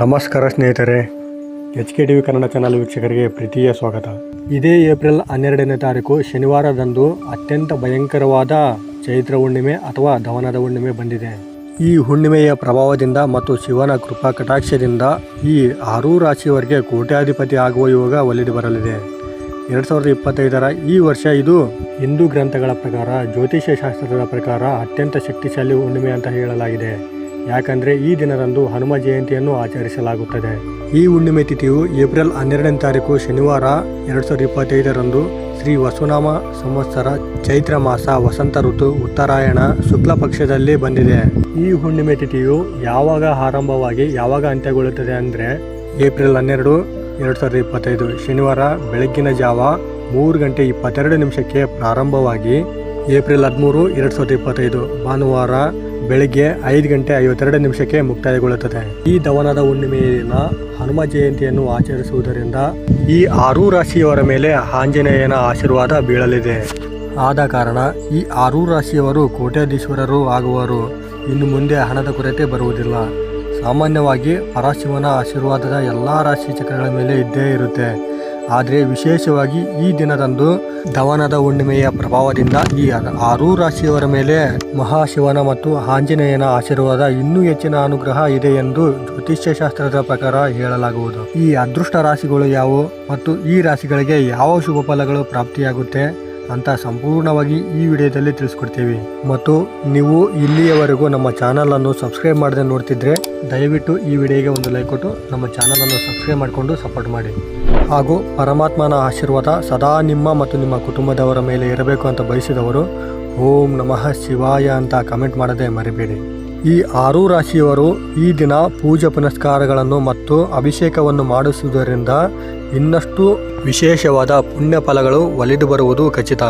ನಮಸ್ಕಾರ ಸ್ನೇಹಿತರೆ H K T V Kannada channel ವೀಕ್ಷಕರಿಗೆ ಪ್ರೀತಿಯ ಸ್ವಾಗತ. ಇದೇ ಏಪ್ರಿಲ್ ಹನ್ನೆರಡನೇ ತಾರೀಕು, ಶನಿವಾರದಂದು ಅತ್ಯಂತ ಭಯಂಕರವಾದ ಚೈತ್ರ ಹುಣ್ಣಿಮೆ ಅಥವಾ ಧವನದ ಹುಣ್ಣಿಮೆ ಬಂದಿದೆ. ಈ ಹುಣ್ಣಿಮೆಯ ಪ್ರಭಾವದಿಂದ ಮತ್ತು ಶಿವನ ಕೃಪಾ ಕಟಾಕ್ಷದಿಂದ ಈ ಆರೂ ರಾಶಿಯವರಿಗೆ ಕೋಟ್ಯಾಧಿಪತಿ ಆಗುವ ಯೋಗ ಒಲಿದು ಬರಲಿದೆ. ಎರಡು ಸಾವಿರದ ಇಪ್ಪತ್ತೈದರ ಈ ವರ್ಷ ಇದು ಹಿಂದೂ ಗ್ರಂಥಗಳ ಪ್ರಕಾರ, ಜ್ಯೋತಿಷ್ಯ ಶಾಸ್ತ್ರದ ಪ್ರಕಾರ ಅತ್ಯಂತ ಶಕ್ತಿಶಾಲಿ ಹುಣ್ಣಿಮೆ ಅಂತ ಹೇಳಲಾಗಿದೆ. ಯಾಕಂದ್ರೆ ಈ ದಿನದಂದು ಹನುಮ ಜಯಂತಿಯನ್ನು ಆಚರಿಸಲಾಗುತ್ತದೆ. ಈ ಹುಣ್ಣಿಮೆ ತಿಥಿಯು ಏಪ್ರಿಲ್ ಹನ್ನೆರಡನೇ ತಾರೀಕು ಶನಿವಾರ ಎರಡು ಸಾವಿರದ ಇಪ್ಪತ್ತೈದರಂದು ಶ್ರೀ ವಸುನಾಮ ಸಂವತ್ಸರ ಚೈತ್ರ ಮಾಸ ವಸಂತ ಋತು ಉತ್ತರಾಯಣ ಶುಕ್ಲ ಪಕ್ಷದಲ್ಲಿ ಬಂದಿದೆ. ಈ ಹುಣ್ಣಿಮೆ ತಿಥಿಯು ಯಾವಾಗ ಆರಂಭವಾಗಿ ಯಾವಾಗ ಅಂತ್ಯಗೊಳ್ಳುತ್ತದೆ ಅಂದರೆ ಏಪ್ರಿಲ್ ಹನ್ನೆರಡು ಎರಡು ಸಾವಿರದ ಇಪ್ಪತ್ತೈದು ಶನಿವಾರ ಬೆಳಗ್ಗಿನ ಜಾವ ಮೂರು ಗಂಟೆ ಇಪ್ಪತ್ತೆರಡು ನಿಮಿಷಕ್ಕೆ ಪ್ರಾರಂಭವಾಗಿ ಏಪ್ರಿಲ್ ಹದಿಮೂರು ಎರಡು ಸಾವಿರದ ಇಪ್ಪತ್ತೈದು ಭಾನುವಾರ ಬೆಳಗ್ಗೆ ಐದು ಗಂಟೆ ಐವತ್ತೆರಡು ನಿಮಿಷಕ್ಕೆ ಮುಕ್ತಾಯಗೊಳ್ಳುತ್ತದೆ. ಈ ದವನದ ಹುಣ್ಣಿಮೆಯ ದಿನ ಹನುಮ ಜಯಂತಿಯನ್ನು ಆಚರಿಸುವುದರಿಂದ ಈ ಆರೂ ರಾಶಿಯವರ ಮೇಲೆ ಆಂಜನೇಯನ ಆಶೀರ್ವಾದ ಬೀಳಲಿದೆ. ಆದ ಕಾರಣ ಈ ಆರೂ ರಾಶಿಯವರು ಕೋಟ್ಯಾಧೀಶ್ವರರು ಆಗುವರು. ಇನ್ನು ಮುಂದೆ ಹಣದ ಕೊರತೆ ಬರುವುದಿಲ್ಲ. ಸಾಮಾನ್ಯವಾಗಿ ಪರಶಿವನ ಆಶೀರ್ವಾದದ ಎಲ್ಲ ರಾಶಿ ಚಕ್ರಗಳ ಮೇಲೆ ಇದ್ದೇ ಇರುತ್ತೆ. ಆದರೆ ವಿಶೇಷವಾಗಿ ಈ ದಿನದಂದು ದವನದ ಹುಣ್ಣಿಮೆಯ ಪ್ರಭಾವದಿಂದ ಈ ಆರೂ ರಾಶಿಯವರ ಮೇಲೆ ಮಹಾಶಿವನ ಮತ್ತು ಆಂಜನೇಯನ ಆಶೀರ್ವಾದ ಇನ್ನೂ ಹೆಚ್ಚಿನ ಅನುಗ್ರಹ ಇದೆ ಎಂದು ಜ್ಯೋತಿಷ್ಯ ಶಾಸ್ತ್ರದ ಪ್ರಕಾರ ಹೇಳಲಾಗುವುದು. ಈ ಅದೃಷ್ಟ ರಾಶಿಗಳು ಯಾವುವು ಮತ್ತು ಈ ರಾಶಿಗಳಿಗೆ ಯಾವ ಶುಭ ಫಲಗಳು ಪ್ರಾಪ್ತಿಯಾಗುತ್ತೆ? ಅಂತ ಸಂಪೂರ್ಣವಾಗಿ ಈ ವಿಡಿಯೋದಲ್ಲಿ ತಿಳಿಸ್ಕೊಡ್ತೀವಿ. ಮತ್ತು ನೀವು ಇಲ್ಲಿಯವರೆಗೂ ನಮ್ಮ ಚಾನಲನ್ನು ಸಬ್ಸ್ಕ್ರೈಬ್ ಮಾಡದೆ ನೋಡ್ತಿದ್ರೆ, ದಯವಿಟ್ಟು ಈ ವಿಡಿಯೋಗೆ ಒಂದು ಲೈಕ್ ಕೊಟ್ಟು ನಮ್ಮ ಚಾನಲನ್ನು ಸಬ್ಸ್ಕ್ರೈಬ್ ಮಾಡಿಕೊಂಡು ಸಪೋರ್ಟ್ ಮಾಡಿ. ಹಾಗೂ ಪರಮಾತ್ಮನ ಆಶೀರ್ವಾದ ಸದಾ ನಿಮ್ಮ ಮತ್ತು ನಿಮ್ಮ ಕುಟುಂಬದವರ ಮೇಲೆ ಇರಬೇಕು ಅಂತ ಬಯಸಿದವರು, ಓಂ ನಮಃ ಶಿವಾಯ ಅಂತ ಕಮೆಂಟ್ ಮಾಡದೆ ಮರಿಬೇಡಿ. ಈ ಆರೂ ರಾಶಿಯವರು ಈ ದಿನ ಪೂಜೆ ಪುನಸ್ಕಾರಗಳನ್ನು ಮತ್ತು ಅಭಿಷೇಕವನ್ನು ಮಾಡಿಸುವುದರಿಂದ ಇನ್ನಷ್ಟು ವಿಶೇಷವಾದ ಪುಣ್ಯ ಫಲಗಳು ಒಲಿದು ಬರುವುದು ಖಚಿತ.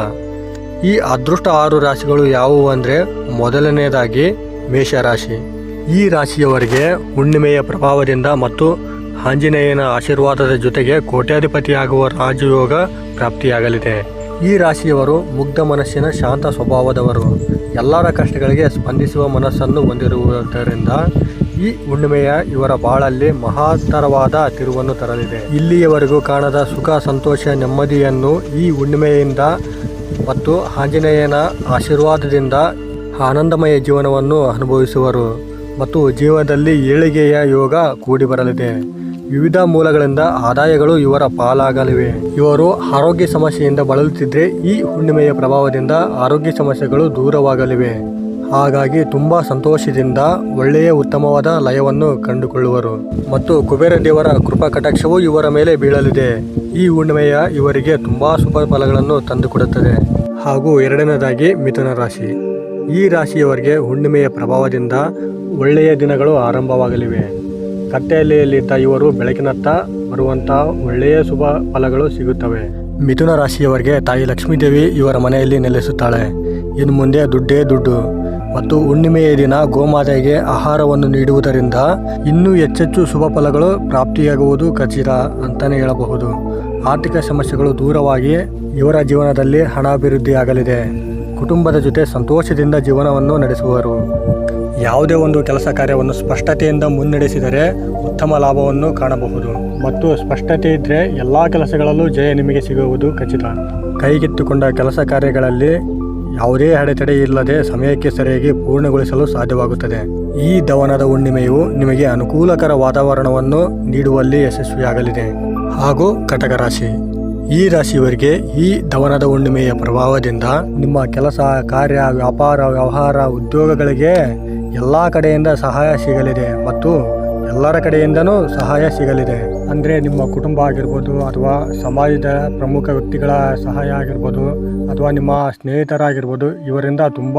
ಈ ಅದೃಷ್ಟ ಆರು ರಾಶಿಗಳು ಯಾವುವು ಅಂದರೆ ಮೊದಲನೆಯದಾಗಿ ಮೇಷರಾಶಿ. ಈ ರಾಶಿಯವರಿಗೆ ಹುಣ್ಣಿಮೆಯ ಪ್ರಭಾವದಿಂದ ಮತ್ತು ಆಂಜನೇಯನ ಆಶೀರ್ವಾದದ ಜೊತೆಗೆ ಕೋಟ್ಯಾಧಿಪತಿಯಾಗುವ ರಾಜಯೋಗ ಪ್ರಾಪ್ತಿಯಾಗಲಿದೆ. ಈ ರಾಶಿಯವರು ಮುಗ್ಧ ಮನಸ್ಸಿನ ಶಾಂತ ಸ್ವಭಾವದವರು. ಎಲ್ಲರ ಕಷ್ಟಗಳಿಗೆ ಸ್ಪಂದಿಸುವ ಮನಸ್ಸನ್ನು ಹೊಂದಿರುವುದರಿಂದ ಈ ಹುಣ್ಣಿಮೆಯ ಇವರ ಬಾಳಲ್ಲಿ ಮಹತ್ತರವಾದ ತಿರುವನ್ನು ತರಲಿದೆ. ಇಲ್ಲಿಯವರೆಗೂ ಕಾಣದ ಸುಖ, ಸಂತೋಷ, ನೆಮ್ಮದಿಯನ್ನು ಈ ಹುಣ್ಣಿಮೆಯಿಂದ ಮತ್ತು ಆಂಜನೇಯನ ಆಶೀರ್ವಾದದಿಂದ ಆನಂದಮಯ ಜೀವನವನ್ನು ಅನುಭವಿಸುವರು ಮತ್ತು ಜೀವನದಲ್ಲಿ ಏಳಿಗೆಯ ಯೋಗ ಕೂಡಿ ಬರಲಿದೆ. ವಿವಿಧ ಮೂಲಗಳಿಂದ ಆದಾಯಗಳು ಇವರ ಪಾಲಾಗಲಿವೆ. ಇವರು ಆರೋಗ್ಯ ಸಮಸ್ಯೆಯಿಂದ ಬಳಲುತ್ತಿದ್ದರೆ ಈ ಹುಣ್ಣಿಮೆಯ ಪ್ರಭಾವದಿಂದ ಆರೋಗ್ಯ ಸಮಸ್ಯೆಗಳು ದೂರವಾಗಲಿವೆ. ಹಾಗಾಗಿ ತುಂಬ ಸಂತೋಷದಿಂದ ಒಳ್ಳೆಯ ಉತ್ತಮವಾದ ಲಯವನ್ನು ಕಂಡುಕೊಳ್ಳುವರು. ಮತ್ತು ಕುಬೇರ ದೇವರ ಕೃಪಾ ಕಟಾಕ್ಷವು ಇವರ ಮೇಲೆ ಬೀಳಲಿದೆ. ಈ ಹುಣ್ಣಿಮೆಯ ಇವರಿಗೆ ತುಂಬಾ ಶುಭ ಫಲಗಳನ್ನು ತಂದುಕೊಡುತ್ತದೆ. ಹಾಗೂ ಎರಡನೇದಾಗಿ ಮಿಥುನ ರಾಶಿ. ಈ ರಾಶಿಯವರಿಗೆ ಹುಣ್ಣಿಮೆಯ ಪ್ರಭಾವದಿಂದ ಒಳ್ಳೆಯ ದಿನಗಳು ಆರಂಭವಾಗಲಿವೆ. ಕತ್ತೆಯಲ್ಲಿದ್ದ ಇವರು ಬೆಳಕಿನತ್ತ ಬರುವಂತ ಒಳ್ಳೆಯ ಶುಭ ಫಲಗಳು ಸಿಗುತ್ತವೆ. ಮಿಥುನ ರಾಶಿಯವರಿಗೆ ತಾಯಿ ಲಕ್ಷ್ಮೀದೇವಿ ಇವರ ಮನೆಯಲ್ಲಿ ನೆಲೆಸುತ್ತಾಳೆ. ಇನ್ನು ಮುಂದೆ ದುಡ್ಡೇ ದುಡ್ಡು. ಮತ್ತು ಹುಣ್ಣಿಮೆಯ ದಿನ ಗೋಮಾತೆಗೆ ಆಹಾರವನ್ನು ನೀಡುವುದರಿಂದ ಇನ್ನೂ ಹೆಚ್ಚೆಚ್ಚು ಶುಭ ಫಲಗಳು ಪ್ರಾಪ್ತಿಯಾಗುವುದು ಖಚಿತ ಅಂತಲೇ ಹೇಳಬಹುದು. ಆರ್ಥಿಕ ಸಮಸ್ಯೆಗಳು ದೂರವಾಗಿ ಇವರ ಜೀವನದಲ್ಲಿ ಹಣ ಅಭಿವೃದ್ಧಿಯಾಗಲಿದೆ ಕುಟುಂಬದ ಜೊತೆ ಸಂತೋಷದಿಂದ ಜೀವನವನ್ನು ನಡೆಸುವರು. ಯಾವುದೇ ಒಂದು ಕೆಲಸ ಕಾರ್ಯವನ್ನು ಸ್ಪಷ್ಟತೆಯಿಂದ ಮುನ್ನಡೆಸಿದರೆ ಉತ್ತಮ ಲಾಭವನ್ನು ಕಾಣಬಹುದು. ಮತ್ತು ಸ್ಪಷ್ಟತೆ ಇದ್ದರೆ ಎಲ್ಲ ಕೆಲಸಗಳಲ್ಲೂ ಜಯ ನಿಮಗೆ ಸಿಗುವುದು ಖಚಿತ. ಕೈಗೆತ್ತಿಕೊಂಡ ಕೆಲಸ ಕಾರ್ಯಗಳಲ್ಲಿ ಯಾವುದೇ ಅಡೆತಡೆ ಇಲ್ಲದೆ ಸಮಯಕ್ಕೆ ಸರಿಯಾಗಿ ಪೂರ್ಣಗೊಳಿಸಲು ಸಾಧ್ಯವಾಗುತ್ತದೆ. ಈ ದವನದ ಹುಣ್ಣಿಮೆಯು ನಿಮಗೆ ಅನುಕೂಲಕರ ವಾತಾವರಣವನ್ನು ನೀಡುವಲ್ಲಿ ಯಶಸ್ವಿಯಾಗಲಿದೆ. ಹಾಗೂ ಕಟಕ ರಾಶಿ ಈ ರಾಶಿಯವರಿಗೆ ಈ ದವನದ ಹುಣ್ಣಿಮೆಯ ಪ್ರಭಾವದಿಂದ ನಿಮ್ಮ ಕೆಲಸ, ಕಾರ್ಯ, ವ್ಯಾಪಾರ, ವ್ಯವಹಾರ, ಉದ್ಯೋಗಗಳಿಗೆ ಎಲ್ಲ ಕಡೆಯಿಂದ ಸಹಾಯ ಸಿಗಲಿದೆ ಮತ್ತು ಎಲ್ಲರ ಕಡೆಯಿಂದನೂ ಸಹಾಯ ಸಿಗಲಿದೆ. ಅಂದರೆ ನಿಮ್ಮ ಕುಟುಂಬ ಆಗಿರ್ಬೋದು ಅಥವಾ ಸಮಾಜದ ಪ್ರಮುಖ ವ್ಯಕ್ತಿಗಳ ಸಹಾಯ ಆಗಿರ್ಬೋದು ಅಥವಾ ನಿಮ್ಮ ಸ್ನೇಹಿತರಾಗಿರ್ಬೋದು, ಇವರಿಂದ ತುಂಬ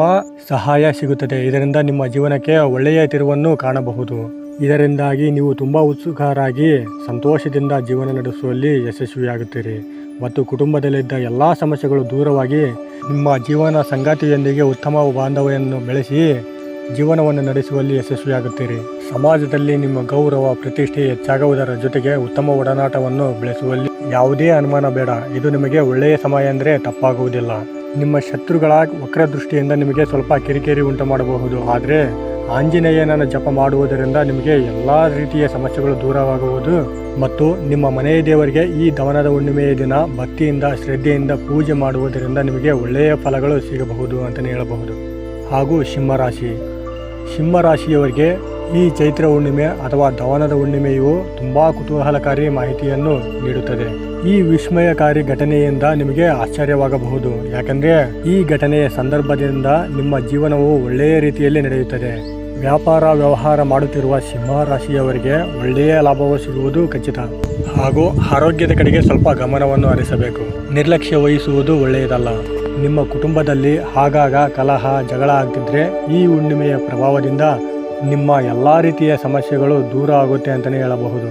ಸಹಾಯ ಸಿಗುತ್ತದೆ. ಇದರಿಂದ ನಿಮ್ಮ ಜೀವನಕ್ಕೆ ಒಳ್ಳೆಯ ತಿರುವನ್ನು ಕಾಣಬಹುದು. ಇದರಿಂದಾಗಿ ನೀವು ತುಂಬ ಉತ್ಸುಕರಾಗಿ ಸಂತೋಷದಿಂದ ಜೀವನ ನಡೆಸುವಲ್ಲಿ ಯಶಸ್ವಿಯಾಗುತ್ತೀರಿ. ಮತ್ತು ಕುಟುಂಬದಲ್ಲಿದ್ದ ಎಲ್ಲ ಸಮಸ್ಯೆಗಳು ದೂರವಾಗಿ ನಿಮ್ಮ ಜೀವನ ಸಂಗಾತಿಯೊಂದಿಗೆ ಉತ್ತಮ ಬಾಂಧವ್ಯವನ್ನು ಬೆಳೆಸಿ ಜೀವನವನ್ನು ನಡೆಸುವಲ್ಲಿ ಯಶಸ್ವಿಯಾಗುತ್ತೀರಿ. ಸಮಾಜದಲ್ಲಿ ನಿಮ್ಮ ಗೌರವ, ಪ್ರತಿಷ್ಠೆ ಹೆಚ್ಚಾಗುವುದರ ಜೊತೆಗೆ ಉತ್ತಮ ಒಡನಾಟವನ್ನು ಬೆಳೆಸುವಲ್ಲಿ ಯಾವುದೇ ಅನುಮಾನ ಬೇಡ. ಇದು ನಿಮಗೆ ಒಳ್ಳೆಯ ಸಮಯ ಅಂದರೆ ತಪ್ಪಾಗುವುದಿಲ್ಲ. ನಿಮ್ಮ ಶತ್ರುಗಳ ವಕ್ರದೃಷ್ಟಿಯಿಂದ ನಿಮಗೆ ಸ್ವಲ್ಪ ಕಿರಿಕಿರಿ ಉಂಟು ಮಾಡಬಹುದು. ಆದರೆ ಆಂಜನೇಯನನ್ನು ಜಪ ಮಾಡುವುದರಿಂದ ನಿಮಗೆ ಎಲ್ಲ ರೀತಿಯ ಸಮಸ್ಯೆಗಳು ದೂರವಾಗುವುದು ಮತ್ತು ನಿಮ್ಮ ಮನೆಯ ದೇವರಿಗೆ ಈ ದವನದ ಹುಣ್ಣಿಮೆಯ ದಿನ ಭಕ್ತಿಯಿಂದ, ಶ್ರದ್ಧೆಯಿಂದ ಪೂಜೆ ಮಾಡುವುದರಿಂದ ನಿಮಗೆ ಒಳ್ಳೆಯ ಫಲಗಳು ಸಿಗಬಹುದು ಅಂತಲೇ ಹೇಳಬಹುದು. ಹಾಗೂ ಸಿಂಹರಾಶಿ. ಸಿಂಹರಾಶಿಯವರಿಗೆ ಈ ಚೈತ್ರ ಹುಣ್ಣಿಮೆ ಅಥವಾ ಧವನದ ಹುಣ್ಣಿಮೆಯು ತುಂಬಾ ಕುತೂಹಲಕಾರಿ ಮಾಹಿತಿಯನ್ನು ನೀಡುತ್ತದೆ. ಈ ವಿಸ್ಮಯಕಾರಿ ಘಟನೆಯಿಂದ ನಿಮಗೆ ಆಶ್ಚರ್ಯವಾಗಬಹುದು. ಯಾಕಂದ್ರೆ ಈ ಘಟನೆಯ ಸಂದರ್ಭದಿಂದ ನಿಮ್ಮ ಜೀವನವು ಒಳ್ಳೆಯ ರೀತಿಯಲ್ಲಿ ನಡೆಯುತ್ತದೆ. ವ್ಯಾಪಾರ ವ್ಯವಹಾರ ಮಾಡುತ್ತಿರುವ ಸಿಂಹ ರಾಶಿಯವರಿಗೆ ಒಳ್ಳೆಯ ಲಾಭವು ಸಿಗುವುದು ಖಚಿತ. ಹಾಗೂ ಆರೋಗ್ಯದ ಕಡೆಗೆ ಸ್ವಲ್ಪ ಗಮನವನ್ನು ಹರಿಸಬೇಕು. ನಿರ್ಲಕ್ಷ್ಯ ವಹಿಸುವುದು ಒಳ್ಳೆಯದಲ್ಲ. ನಿಮ್ಮ ಕುಟುಂಬದಲ್ಲಿ ಆಗಾಗ ಕಲಹ, ಜಗಳ ಆಗ್ತಿದ್ರೆ ಈ ಹುಣ್ಣಿಮೆಯ ಪ್ರಭಾವದಿಂದ ನಿಮ್ಮ ಎಲ್ಲ ರೀತಿಯ ಸಮಸ್ಯೆಗಳು ದೂರ ಆಗುತ್ತೆ ಅಂತಲೇ ಹೇಳಬಹುದು.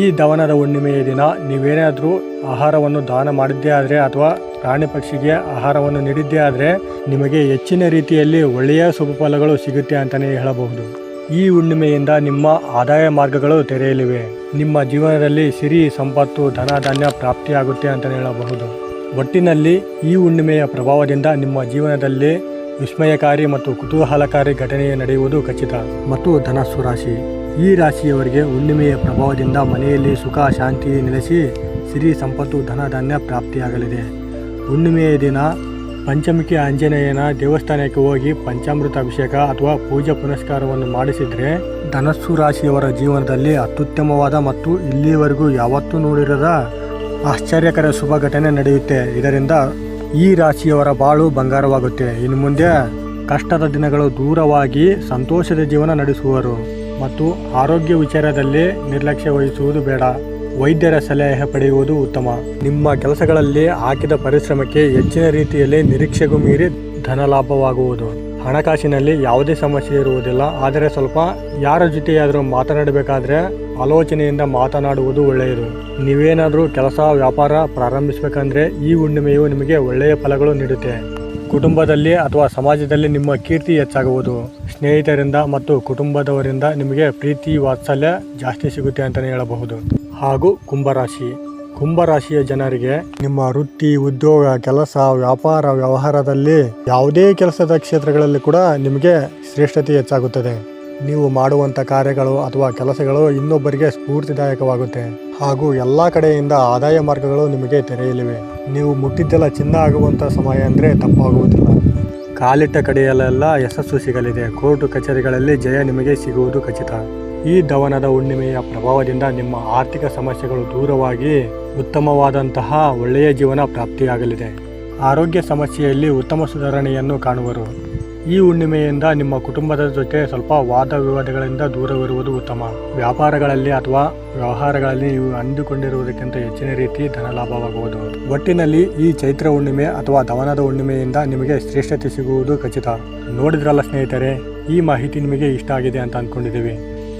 ಈ ದವನದ ಹುಣ್ಣಿಮೆಯ ದಿನ ನೀವೇನಾದರೂ ಆಹಾರವನ್ನು ದಾನ ಮಾಡಿದ್ದೇ ಆದರೆ ಅಥವಾ ಪ್ರಾಣಿ ಪಕ್ಷಿಗೆ ಆಹಾರವನ್ನು ನೀಡಿದ್ದೇ ಆದರೆ ನಿಮಗೆ ಹೆಚ್ಚಿನ ರೀತಿಯಲ್ಲಿ ಒಳ್ಳೆಯ ಶುಭ ಫಲಗಳು ಸಿಗುತ್ತೆ ಅಂತಲೇ ಹೇಳಬಹುದು. ಈ ಹುಣ್ಣಿಮೆಯಿಂದ ನಿಮ್ಮ ಆದಾಯ ಮಾರ್ಗಗಳು ತೆರೆಯಲಿವೆ. ನಿಮ್ಮ ಜೀವನದಲ್ಲಿ ಸಿರಿ, ಸಂಪತ್ತು, ಧನ, ಧಾನ್ಯ ಪ್ರಾಪ್ತಿಯಾಗುತ್ತೆ ಅಂತಲೇ ಹೇಳಬಹುದು. ಒಟ್ಟಿನಲ್ಲಿ ಈ ಹುಣ್ಣಿಮೆಯ ಪ್ರಭಾವದಿಂದ ನಿಮ್ಮ ಜೀವನದಲ್ಲಿ ವಿಸ್ಮಯಕಾರಿ ಮತ್ತು ಕುತೂಹಲಕಾರಿ ಘಟನೆ ನಡೆಯುವುದು ಖಚಿತ. ಮತ್ತು ಧನಸ್ಸು ರಾಶಿ. ಈ ರಾಶಿಯವರಿಗೆ ಹುಣ್ಣಿಮೆಯ ಪ್ರಭಾವದಿಂದ ಮನೆಯಲ್ಲಿ ಸುಖ, ಶಾಂತಿ ನೆಲೆಸಿ ಸಿರಿ, ಸಂಪತ್ತು, ಧನ, ಧಾನ್ಯ ಪ್ರಾಪ್ತಿಯಾಗಲಿದೆ. ಹುಣ್ಣಿಮೆಯ ದಿನ ಪಂಚಮುಖಿ ಆಂಜನೇಯನ ದೇವಸ್ಥಾನಕ್ಕೆ ಹೋಗಿ ಪಂಚಾಮೃತ ಅಭಿಷೇಕ ಅಥವಾ ಪೂಜೆ ಪುನಸ್ಕಾರವನ್ನು ಮಾಡಿಸಿದರೆ ಧನಸ್ಸು ರಾಶಿಯವರ ಜೀವನದಲ್ಲಿ ಅತ್ಯುತ್ತಮವಾದ ಮತ್ತು ಇಲ್ಲಿವರೆಗೂ ಯಾವತ್ತೂ ನೋಡಿರದ ಆಶ್ಚರ್ಯಕರ ಶುಭ ಘಟನೆ ನಡೆಯುತ್ತೆ. ಇದರಿಂದ ಈ ರಾಶಿಯವರ ಬಾಳು ಬಂಗಾರವಾಗುತ್ತೆ. ಇನ್ನು ಮುಂದೆ ಕಷ್ಟದ ದಿನಗಳು ದೂರವಾಗಿ ಸಂತೋಷದ ಜೀವನ ನಡೆಸುವರು. ಮತ್ತು ಆರೋಗ್ಯ ವಿಚಾರದಲ್ಲಿ ನಿರ್ಲಕ್ಷ್ಯ ವಹಿಸುವುದು ಬೇಡ. ವೈದ್ಯರ ಸಲಹೆ ಪಡೆಯುವುದು ಉತ್ತಮ. ನಿಮ್ಮ ಕೆಲಸಗಳಲ್ಲಿ ಹಾಕಿದ ಪರಿಶ್ರಮಕ್ಕೆ ಹೆಚ್ಚಿನ ರೀತಿಯಲ್ಲಿ ನಿರೀಕ್ಷೆಗೂ ಮೀರಿ ಧನ ಲಾಭವಾಗುವುದು. ಹಣಕಾಸಿನಲ್ಲಿ ಯಾವುದೇ ಸಮಸ್ಯೆ ಇರುವುದಿಲ್ಲ. ಆದರೆ ಸ್ವಲ್ಪ ಯಾರ ಜೊತೆಯಾದರೂ ಮಾತನಾಡಬೇಕಾದ್ರೆ ಆಲೋಚನೆಯಿಂದ ಮಾತನಾಡುವುದು ಒಳ್ಳೆಯದು. ನೀವೇನಾದರೂ ಕೆಲಸ, ವ್ಯಾಪಾರ ಪ್ರಾರಂಭಿಸಬೇಕಂದ್ರೆ ಈ ಹುಣ್ಣಿಮೆಯು ನಿಮಗೆ ಒಳ್ಳೆಯ ಫಲಗಳು ನೀಡುತ್ತೆ. ಕುಟುಂಬದಲ್ಲಿ ಅಥವಾ ಸಮಾಜದಲ್ಲಿ ನಿಮ್ಮ ಕೀರ್ತಿ ಹೆಚ್ಚಾಗುವುದು ಸ್ನೇಹಿತರಿಂದ ಮತ್ತು ಕುಟುಂಬದವರಿಂದ ನಿಮಗೆ ಪ್ರೀತಿ, ವಾತ್ಸಲ್ಯ ಜಾಸ್ತಿ ಸಿಗುತ್ತೆ ಅಂತಲೇ ಹೇಳಬಹುದು. ಹಾಗೂ ಕುಂಭರಾಶಿ. ಕುಂಭರಾಶಿಯ ಜನರಿಗೆ ನಿಮ್ಮ ವೃತ್ತಿ, ಉದ್ಯೋಗ, ಕೆಲಸ, ವ್ಯಾಪಾರ, ವ್ಯವಹಾರದಲ್ಲಿ ಯಾವುದೇ ಕೆಲಸದ ಕ್ಷೇತ್ರಗಳಲ್ಲಿ ಕೂಡ ನಿಮಗೆ ಶ್ರೇಷ್ಠತೆ ಹೆಚ್ಚಾಗುತ್ತದೆ. ನೀವು ಮಾಡುವಂಥ ಕಾರ್ಯಗಳು ಅಥವಾ ಕೆಲಸಗಳು ಇನ್ನೊಬ್ಬರಿಗೆ ಸ್ಫೂರ್ತಿದಾಯಕವಾಗುತ್ತೆ. ಹಾಗೂ ಎಲ್ಲ ಕಡೆಯಿಂದ ಆದಾಯ ಮಾರ್ಗಗಳು ನಿಮಗೆ ತೆರೆಯಲಿವೆ. ನೀವು ಮುಟ್ಟಿದ್ದೆಲ್ಲ ಚಿನ್ನ ಆಗುವಂಥ ಸಮಯ ಅಂದರೆ ತಪ್ಪಾಗುವುದಿಲ್ಲ. ಕಾಲಿಟ್ಟ ಕಡೆಯಲ್ಲೆಲ್ಲ ಯಶಸ್ಸು ಸಿಗಲಿದೆ. ಕೋರ್ಟು ಕಚೇರಿಗಳಲ್ಲಿ ಜಯ ನಿಮಗೆ ಸಿಗುವುದು ಖಚಿತ. ಈ ದವನದ ಹುಣ್ಣಿಮೆಯ ಪ್ರಭಾವದಿಂದ ನಿಮ್ಮ ಆರ್ಥಿಕ ಸಮಸ್ಯೆಗಳು ದೂರವಾಗಿ ಉತ್ತಮವಾದಂತಹ ಒಳ್ಳೆಯ ಜೀವನ ಪ್ರಾಪ್ತಿಯಾಗಲಿದೆ. ಆರೋಗ್ಯ ಸಮಸ್ಯೆಯಲ್ಲಿ ಉತ್ತಮ ಸುಧಾರಣೆಯನ್ನು ಕಾಣುವರು. ಈ ಹುಣ್ಣಿಮೆಯಿಂದ ನಿಮ್ಮ ಕುಟುಂಬದ ಜೊತೆ ಸ್ವಲ್ಪ ವಾದ ವಿವಾದಗಳಿಂದ ದೂರವಿರುವುದು ಉತ್ತಮ. ವ್ಯಾಪಾರಗಳಲ್ಲಿ ಅಥವಾ ವ್ಯವಹಾರಗಳಲ್ಲಿ ನೀವು ಅಂದುಕೊಂಡಿರುವುದಕ್ಕಿಂತ ಹೆಚ್ಚಿನ ರೀತಿ ಧನ ಲಾಭವಾಗುವುದು ಒಟ್ಟಿನಲ್ಲಿ ಈ ಚೈತ್ರ ಹುಣ್ಣಿಮೆ ಅಥವಾ ದವನದ ಹುಣ್ಣಿಮೆಯಿಂದ ನಿಮಗೆ ಶ್ರೇಷ್ಠತೆ ಸಿಗುವುದು ಖಚಿತ. ನೋಡಿದ್ರಲ್ಲ ಸ್ನೇಹಿತರೆ, ಈ ಮಾಹಿತಿ ನಿಮಗೆ ಇಷ್ಟ ಆಗಿದೆ ಅಂತ ಅಂದ್ಕೊಂಡಿದ್ದೀವಿ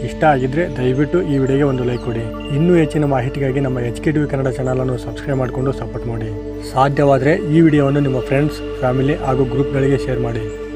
ಇಷ್ಟ ಆಗಿದ್ರೆ ದಯವಿಟ್ಟು ಈ ವಿಡಿಯೋಗೆ ಒಂದು ಲೈಕ್ ಕೊಡಿ. ಇನ್ನೂ ಹೆಚ್ಚಿನ ಮಾಹಿತಿಗಾಗಿ ನಮ್ಮ ಎಚ್ ಕೆ ಟಿ ಕನ್ನಡ ಚಾನಲನ್ನು ಸಬ್ಸ್ಕ್ರೈಬ್ ಮಾಡಿಕೊಂಡು ಸಪೋರ್ಟ್ ಮಾಡಿ. ಸಾಧ್ಯವಾದರೆ ಈ ವಿಡಿಯೋವನ್ನು ನಿಮ್ಮ ಫ್ರೆಂಡ್ಸ್ ಫ್ಯಾಮಿಲಿ ಹಾಗೂ ಗ್ರೂಪ್ಗಳಿಗೆ ಶೇರ್ ಮಾಡಿ.